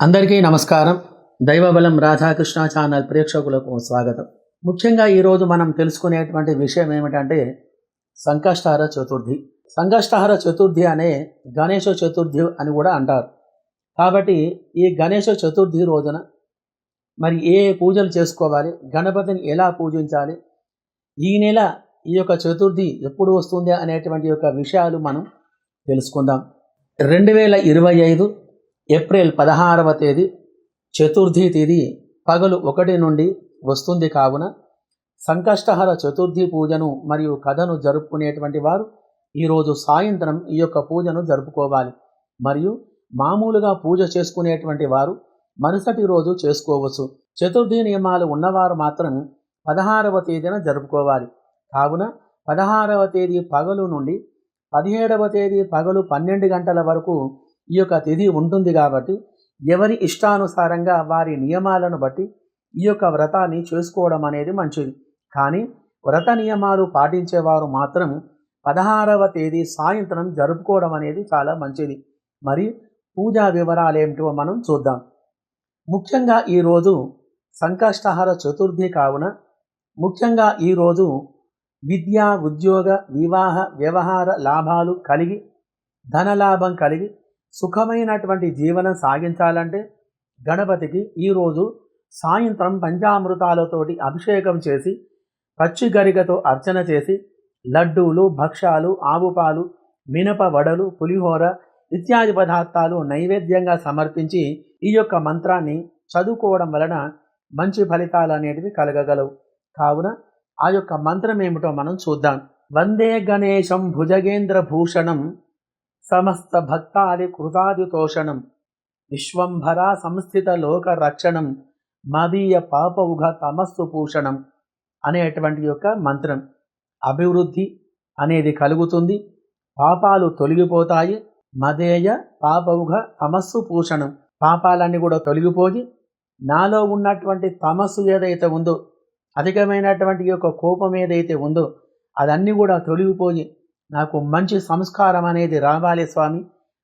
అందరికీ నమస్కారం. దైవబలం రాధాకృష్ణ ఛానల్ ప్రేక్షకులకు స్వాగతం. ముఖ్యంగా ఈరోజు మనం తెలుసుకునేటువంటి విషయం ఏమిటంటే సంకష్టహార చతుర్థి. సంకష్టహార చతుర్థి అనే గణేష చతుర్థి అని కూడా అంటారు. కాబట్టి ఈ గణేష చతుర్థి రోజున మరి ఏ ఏ పూజలు చేసుకోవాలి? గణపతిని ఎలా పూజించాలి? ఈ నెల ఈ యొక్క చతుర్థి ఎప్పుడు వస్తుంది అనేటువంటి యొక్క విషయాలు మనం తెలుసుకుందాం. రెండు వేల ఇరవై ఐదు ఏప్రిల్ పదహారవ తేదీ చతుర్థి తేదీ పగలు ఒకటి నుండి వస్తుంది కావున సంకష్టహర చతుర్థి పూజను మరియు కథను జరుపుకునేటువంటి వారు ఈరోజు సాయంత్రం ఈ యొక్క పూజను జరుపుకోవాలి. మరియు మామూలుగా పూజ చేసుకునేటువంటి వారు మరుసటి రోజు చేసుకోవచ్చు. చతుర్థి నియమాలు ఉన్నవారు మాత్రం పదహారవ తేదీన జరుపుకోవాలి. కావున పదహారవ తేదీ పగలు నుండి పదిహేడవ తేదీ పగలు పన్నెండు గంటల వరకు ఈ యొక్క తిథి ఉంటుంది కాబట్టి ఎవరి ఇష్టానుసారంగా వారి నియమాలను బట్టి ఈ యొక్క వ్రతాన్ని చేసుకోవడం అనేది మంచిది. కానీ వ్రత నియమాలు పాటించేవారు మాత్రం పదహారవ తేదీ సాయంత్రం జరుపుకోవడం అనేది చాలా మంచిది. మరి పూజా వివరాలు ఏమిటో మనం చూద్దాం. ముఖ్యంగా ఈరోజు సంకష్టహార చతుర్థి కావున ముఖ్యంగా ఈరోజు విద్య ఉద్యోగ వివాహ వ్యవహార లాభాలు కలిగి ధనలాభం కలిగి సుఖమైనటువంటి జీవనం సాగించాలంటే గణపతికి ఈరోజు సాయంత్రం పంచామృతాలతోటి అభిషేకం చేసి పచ్చి గరిగతో అర్చన చేసి లడ్డూలు భక్ష్యాలు ఆవుపాలు మినప వడలు పులిహోర ఇత్యాది పదార్థాలు నైవేద్యంగా సమర్పించి ఈ యొక్క మంత్రాన్ని చదువుకోవడం వలన మంచి ఫలితాలు అనేటివి కలగగలవు. కావున ఆ యొక్క మంత్రం ఏమిటో మనం చూద్దాం. వందే గణేశం భుజగేంద్ర భూషణం సమస్త భక్తాది కృతాదితోషణం. విశ్వంభరా సంస్థిత లోక రక్షణం మదీయ పాపౌఘ తమస్సు పూషణం అనేటువంటి యొక్క మంత్రం. అభివృద్ధి అనేది కలుగుతుంది. పాపాలు తొలగిపోతాయి. మదేయ పాపవుఘ తమస్సు పూషణం. పాపాలన్నీ కూడా తొలగిపోయి నాలో ఉన్నటువంటి తమస్సు ఏదైతే ఉందో అధికమైనటువంటి యొక్క కోపం ఏదైతే ఉందో అదన్నీ కూడా తొలగిపోయి నాకు మంచి సంస్కారం అనేది రావాలి స్వామి.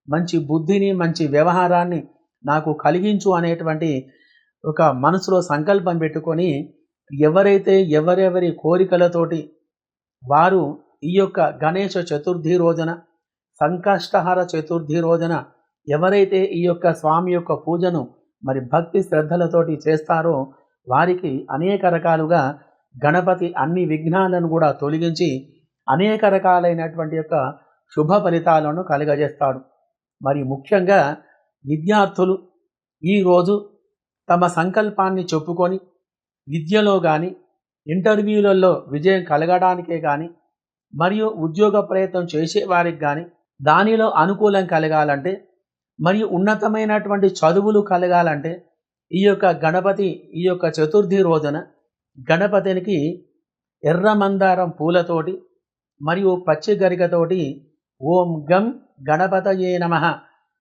మంచి బుద్ధిని మంచి వ్యవహారాన్ని నాకు కలిగించు అనేటువంటి ఒక మనసులో సంకల్పం పెట్టుకొని ఎవరైతే ఎవరెవరి కోరికలతోటి వారు ఈ యొక్క గణేష చతుర్థి రోజున సంకష్టహర చతుర్థి రోజున ఎవరైతే ఈ యొక్క స్వామి యొక్క పూజను మరి భక్తి శ్రద్ధలతోటి చేస్తారో వారికి అనేక రకాలుగా గణపతి అన్ని విఘ్నాలను కూడా తొలగించి అనేక రకాలైనటువంటి యొక్క శుభ ఫలితాలను కలుగజేస్తాడు. మరి ముఖ్యంగా విద్యార్థులు ఈరోజు తమ సంకల్పాన్ని చెప్పుకొని విద్యలో కానీ ఇంటర్వ్యూలలో విజయం కలగడానికే కానీ మరియు ఉద్యోగ ప్రయత్నం చేసేవారికి కానీ దానిలో అనుకూలం కలగాలంటే మరియు ఉన్నతమైనటువంటి చదువులు కలగాలంటే ఈ యొక్క గణపతి ఈ యొక్క చతుర్థి రోజున గణపతినికి ఎర్ర మందారం పూలతోటి మరియు పచ్చి గరికతోటి ఓం గం గణపతయే నమ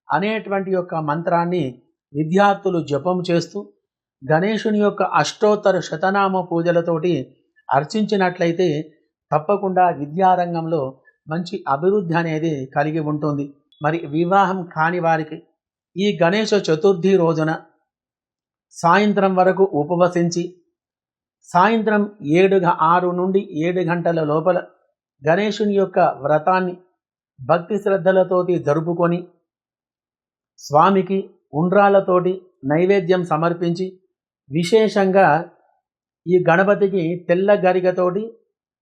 అనేటువంటి యొక్క మంత్రాన్ని విద్యార్థులు జపం చేస్తూ గణేషుని యొక్క అష్టోత్తర శతనామ పూజలతోటి అర్చించినట్లయితే తప్పకుండా విద్యారంగంలో మంచి అభివృద్ధి అనేది కలిగి ఉంటుంది. మరి వివాహం కాని వారికి ఈ గణేష చతుర్థి రోజున సాయంత్రం వరకు ఉపవసించి సాయంత్రం ఏడు ఆరు నుండి ఏడు గంటల లోపల గణేషుని యొక్క వ్రతాన్ని భక్తి శ్రద్ధలతోటి జరుపుకొని స్వామికి ఉండ్రాలతోటి నైవేద్యం సమర్పించి విశేషంగా ఈ గణపతికి తెల్ల గరిగతోటి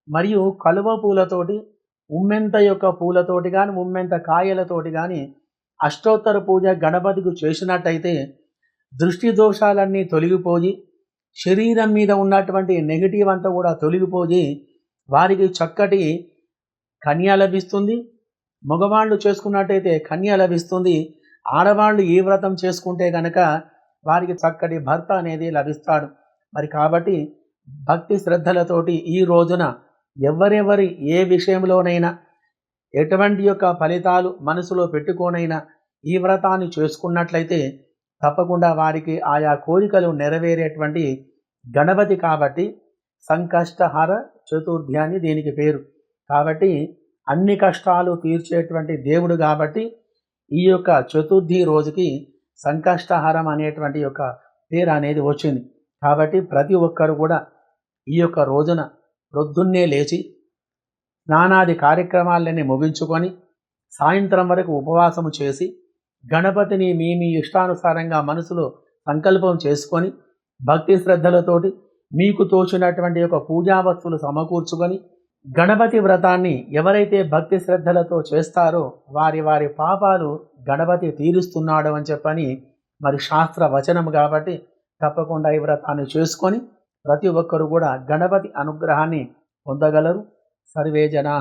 మరియు కలువ పూలతోటి ఉమ్మెంత యొక్క పూలతోటి కానీ ఉమ్మెంత కాయలతోటి కానీ అష్టోత్తర పూజ గణపతికి చేసినట్టయితే దృష్టి దోషాలన్నీ తొలగిపోయి శరీరం మీద ఉన్నటువంటి నెగిటివ్ అంతా కూడా తొలగిపోయి వారికి చక్కటి కన్య లభిస్తుంది. మగవాళ్ళు చేసుకున్నట్టయితే కన్య లభిస్తుంది. ఆడవాళ్ళు ఈ వ్రతం చేసుకుంటే కనుక వారికి చక్కటి భర్త అనేది లభిస్తాడు. మరి కాబట్టి భక్తి శ్రద్ధలతోటి ఈ రోజున ఎవరెవరి ఏ విషయంలోనైనా ఎటువంటి యొక్క ఫలితాలు మనసులో పెట్టుకోనైనా ఈ వ్రతాన్ని చేసుకున్నట్లయితే తప్పకుండా వారికి ఆయా కోరికలు నెరవేరేటువంటి గణపతి కాబట్టి సంకష్టహర చతుర్థి అని దీనికి పేరు. కాబట్టి అన్ని కష్టాలు తీర్చేటువంటి దేవుడు కాబట్టి ఈ యొక్క చతుర్థి రోజుకి సంకష్టహారం అనేటువంటి యొక్క పేరు అనేది వచ్చింది. కాబట్టి ప్రతి ఒక్కరు కూడా ఈ యొక్క రోజున ప్రొద్దున్నే లేచి స్నానాది కార్యక్రమాలన్నీ ముగించుకొని సాయంత్రం వరకు ఉపవాసము చేసి గణపతిని మీ మీ ఇష్టానుసారంగా మనసులో సంకల్పం చేసుకొని భక్తి శ్రద్ధలతోటి మీకు తోచినటువంటి యొక్క పూజా వస్తువులు సమకూర్చుకొని గణపతి వ్రతాన్ని ఎవరైతే భక్తి శ్రద్ధలతో చేస్తారో వారి వారి పాపాలు గణపతి తీరుస్తున్నాడు అని చెప్పని మరి శాస్త్ర వచనం కాబట్టి తప్పకుండా ఈ వ్రతాన్ని చేసుకొని ప్రతి ఒక్కరు కూడా గణపతి అనుగ్రహాన్ని పొందగలరు. సర్వే జనా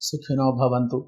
సుఖినో భవంతు.